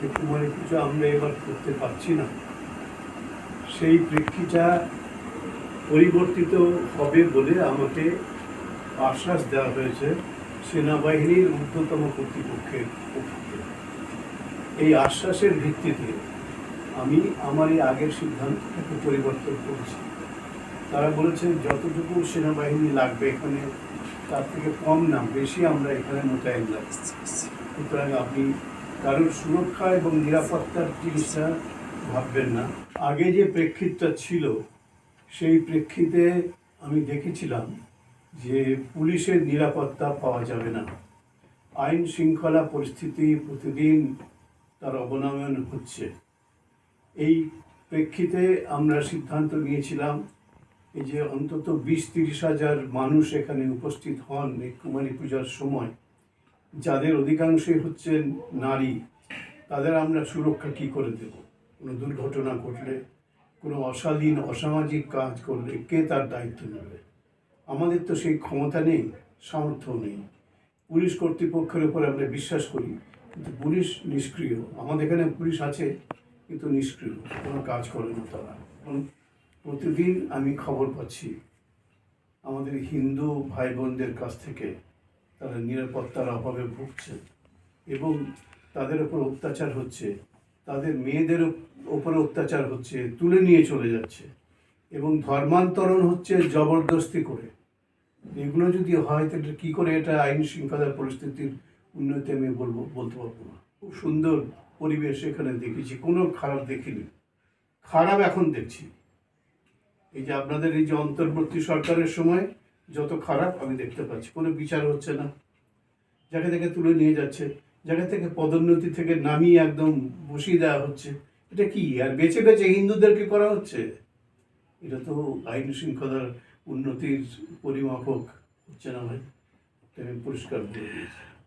যে কুমারী পুজো আমরা এবার করতে পারছি না। সেই প্রেক্ষিটা পরিবর্তিত হবে বলে আমাকে আশ্বাস দেওয়া হয়েছে সেনাবাহিনীর ঊর্ধ্বতম কর্তৃপক্ষের পক্ষ। এই আশ্বাসের ভিত্তিতে আমি আমার এই আগের সিদ্ধান্তটাকে পরিবর্তন করেছি। তারা বলেছেন, যতটুকু সেনাবাহিনী লাগবে এখানে, তার থেকে কম না, বেশি আমরা এখানে মোতায়েন লাগছি সুতরাং আপনি কারোর সুরক্ষা এবং নিরাপত্তার চিকিৎসা ভাববেন না। আগে যে প্রেক্ষিতটা ছিল, সেই প্রেক্ষিতে আমি দেখেছিলাম যে পুলিশের নিরাপত্তা পাওয়া যাবে না। আইন শৃঙ্খলা পরিস্থিতি প্রতিদিন তার অবনমন হচ্ছে। এই প্রেক্ষিতে আমরা সিদ্ধান্ত নিয়েছিলাম, এই যে অন্তত বিশ তিরিশ হাজার মানুষ এখানে উপস্থিত হন এই কুমারী পূজার সময়। যাদের অধিকাংশই হচ্ছেন নারী, তাদের আমরা সুরক্ষা কি করে দেব? কোনো দুর্ঘটনা ঘটলে, কোনো অশালীন, অসামাজিক কাজ করলে কে তার দায়িত্ব নেবে? আমাদের তো সেই ক্ষমতা নেই সামর্থ্য নেই। পুলিশ কর্তৃপক্ষের উপর আমরা বিশ্বাস করি, কিন্তু পুলিশ নিষ্ক্রিয়। আমাদের এখানে পুলিশ আছে, কিন্তু নিষ্ক্রিয়। কোনো কাজ করে না তারা। প্রতিদিন আমি খবর পাচ্ছি, আমাদের হিন্দু ভাই বোনদের কাছ থেকে তারা নিরাপত্তার অভাবে ভুগছে এবং তাদের উপর অত্যাচার হচ্ছে। তাদের মেয়েদের উপরে অত্যাচার হচ্ছে, তুলে নিয়ে চলে যাচ্ছে এবং ধর্মান্তরণ হচ্ছে জবরদস্তি করে। এগুলো যদি হয়, তাহলে কী করে এটা আইন শৃঙ্খলার পরিস্থিতির উন্নতি আমি বলব, বলতে পারব না। খুব সুন্দর পরিবেশ এখানে দেখেছি, কোনো খারাপ দেখিনি। খারাপ এখন দেখছি। এই যে আপনাদের এই যে অন্তর্বর্তী সরকারের সময় যত খারাপ আমি দেখতে পাচ্ছি, কোনো বিচার হচ্ছে না। জায়গা থেকে তুলে নিয়ে যাচ্ছে জায়গা থেকে পদোন্নতি থেকে নামিয়ে একদম বসিয়ে দেওয়া হচ্ছে, এটা কি? আর বেছে বেছে হিন্দুদেরকে করা হচ্ছে? এটা তো আইন শৃঙ্খলার উন্নতির পরিমাপক হচ্ছে না ভাই। এটা আমি